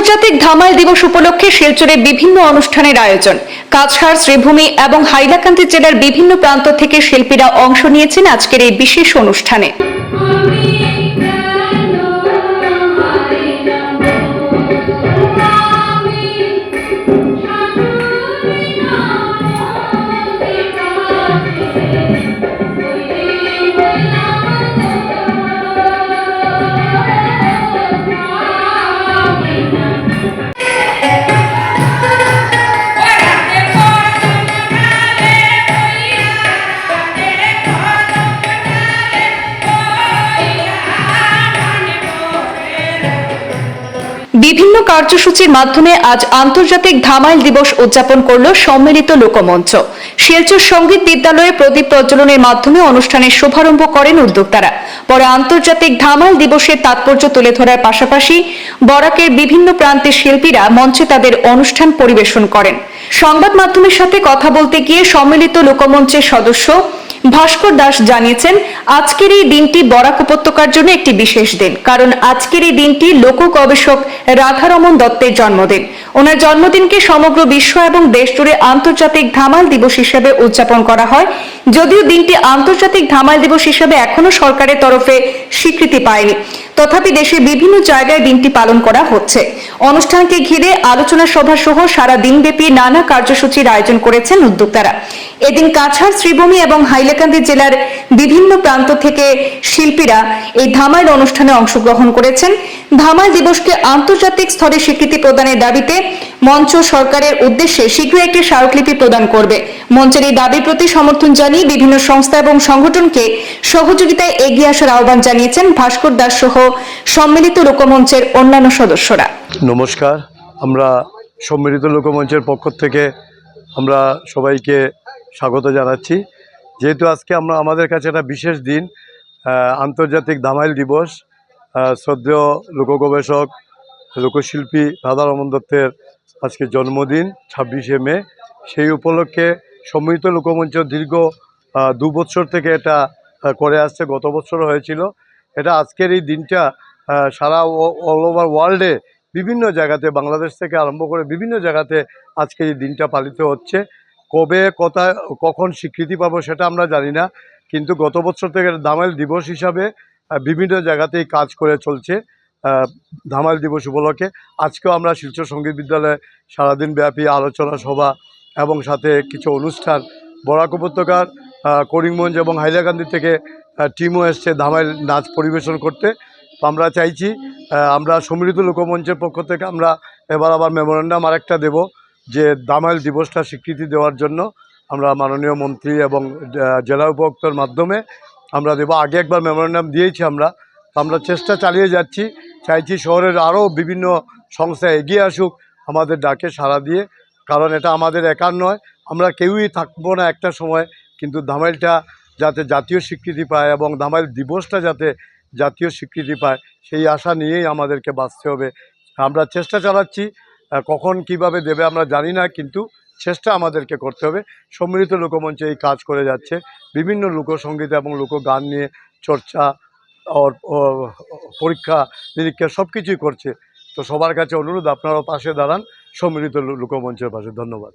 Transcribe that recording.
আন্তর্জাতিক ধামাল দিবস উপলক্ষে শিলচরে বিভিন্ন অনুষ্ঠানের আয়োজন। কাছাড়, শ্রীভূমি এবং হাইলাকান্দি জেলার বিভিন্ন প্রান্ত থেকে শিল্পীরা অংশ নিয়েছেন আজকের এই বিশেষ অনুষ্ঠানে। বিভিন্ন কার্যসূচির মাধ্যমে আজ আন্তর্জাতিক ধামাইল দিবস উদযাপন করল সম্মিলিত লোকমঞ্চ। শিলচর সংগীত বিদ্যালয়ে প্রদীপ প্রজ্বলনের মাধ্যমে অনুষ্ঠানের শুভারম্ভ করেন উদ্যোক্তারা। পরে আন্তর্জাতিক ধামাইল দিবসের তাৎপর্য তুলে ধরার পাশাপাশি বরাকের বিভিন্ন প্রান্তের শিল্পীরা মঞ্চে তাদের অনুষ্ঠান পরিবেশন করেন। সংবাদ মাধ্যমের সাথে কথা বলতে গিয়ে সম্মিলিত লোকমঞ্চের সদস্য ভাস্কর দাস জানিয়েছেন, আজকের এই দিনটি বরাক উপত্যকার জন্য একটি বিশেষ দিন, কারণ আজকের এই দিনটি লোক গবেষক রাধারমন দত্তের জন্মদিন। ওনার জন্মদিনকে সমগ্র বিশ্ব এবং দেশ জুড়ে আন্তর্জাতিক ধামাল দিবস হিসেবে উদযাপন করা হয়। যদিও দিনটি আন্তর্জাতিক ধামাল দিবস হিসেবে এখনও সরকারের তরফে স্বীকৃতি পায়নি। তথাপি দেশে বিভিন্ন জায়গায় দিনটি পালন করা হচ্ছে। অনুষ্ঠানকে ঘিরে আলোচনা সভা সহ সারা দিনব্যাপী নানা কার্যসূচির আয়োজন করেছেন উদ্যোক্তারা। এদিন কাছাড়, শ্রীভূমি এবং হাইলাকান্দি জেলার বিভিন্ন প্রান্ত থেকে শিল্পীরা এই ধামাইল অনুষ্ঠানে অংশগ্রহণ করেছেন। ধামাইল দিবসকে আন্তর্জাতিক স্তরে স্বীকৃতি প্রদানের দাবিতে মঞ্চ সরকারের উদ্দেশ্যে শীঘ্রই একটি স্মারকলিপি প্রদান করবে। মঞ্চের এই দাবির প্রতি সমর্থন জানিয়ে বিভিন্ন সংস্থা এবং সংগঠনকে সহযোগিতায় এগিয়ে আসার আহ্বান জানিয়েছেন ভাস্কর দাস সহ সম্মিলিত লোকমঞ্চের অন্যান্য সদস্যরা। নমস্কার। আমরা সম্মিলিত লোকমঞ্চের পক্ষ থেকে আমরা সবাইকে স্বাগত জানাচ্ছি। যেহেতু আজকে আমরা, আমাদের কাছে একটা বিশেষ দিন আন্তর্জাতিক দামাইল দিবস শ্রদ্ধেয় লোকগবেষক, লোকশিল্পী রাধারমন দত্তের আজকে জন্মদিন, ছাব্বিশে মে। সেই উপলক্ষে সম্মিলিত লোকমঞ্চ দীর্ঘ দু বছর থেকে এটা করে আসছে, গত বছর হয়েছিল। এটা আজকের এই দিনটা সারা অল ওভার ওয়ার্ল্ডে বিভিন্ন জায়গাতে, বাংলাদেশ থেকে আরম্ভ করে বিভিন্ন জায়গাতে আজকে এই দিনটা পালিত হচ্ছে। কবে কোথায় কখন স্বীকৃতি পাবো সেটা আমরা জানি না, কিন্তু গত বছর থেকে ধামাইল দিবস হিসাবে বিভিন্ন জায়গাতেই কাজ করে চলছে ধামাইল দিবস উপলক্ষে। আজকেও আমরা শিলচর সংগীত বিদ্যালয়ে সারাদিন ব্যাপী আলোচনা সভা এবং সাথে কিছু অনুষ্ঠান, বরাক উপত্যকার করিমগঞ্জ এবং হাইলাকান্দি থেকে টিমও এসছে ধামাইল নাচ পরিবেশন করতে। আমরা চাইছি আমরা সম্মিলিত লোকমঞ্চের পক্ষ থেকে আমরা এবার আবার মেমোরেন্ডাম আরেকটা দেব। যে দামাইল দিবসটা স্বীকৃতি দেওয়ার জন্য আমরা মাননীয় মন্ত্রী এবং জেলা উপভোক্তার মাধ্যমে আমরা দেব। আগে একবার মেমোরেন্ডাম দিয়েছি আমরা। আমরা চেষ্টা চালিয়ে যাচ্ছি। চাইছি শহরের আরও বিভিন্ন সংস্থা এগিয়ে আসুক, আমাদের ডাকে সাড়া দিয়ে। কারণ এটা আমাদের একার নয়। আমরা কেউই থাকব না একটা সময়, কিন্তু ধামাইলটা যাতে জাতীয় স্বীকৃতি পায় এবং ধামাইল দিবসটা যাতে জাতীয় স্বীকৃতি পায়, সেই আশা নিয়েই আমাদেরকে বাঁচতে হবে। আমরা চেষ্টা চালাচ্ছি। কখন কীভাবে দেবে আমরা জানি না, কিন্তু চেষ্টা আমাদেরকে করতে হবে। সম্মিলিত লোকমঞ্চে এই কাজ করে যাচ্ছে। বিভিন্ন লোকসঙ্গীত এবং লোকগান নিয়ে চর্চা পরীক্ষা, নিরীক্ষা সব কিছুই করছে। তো সবার কাছে অনুরোধ, আপনারাও পাশে দাঁড়ান। সম্মিলিত লোকমঞ্চের পাশে। ধন্যবাদ।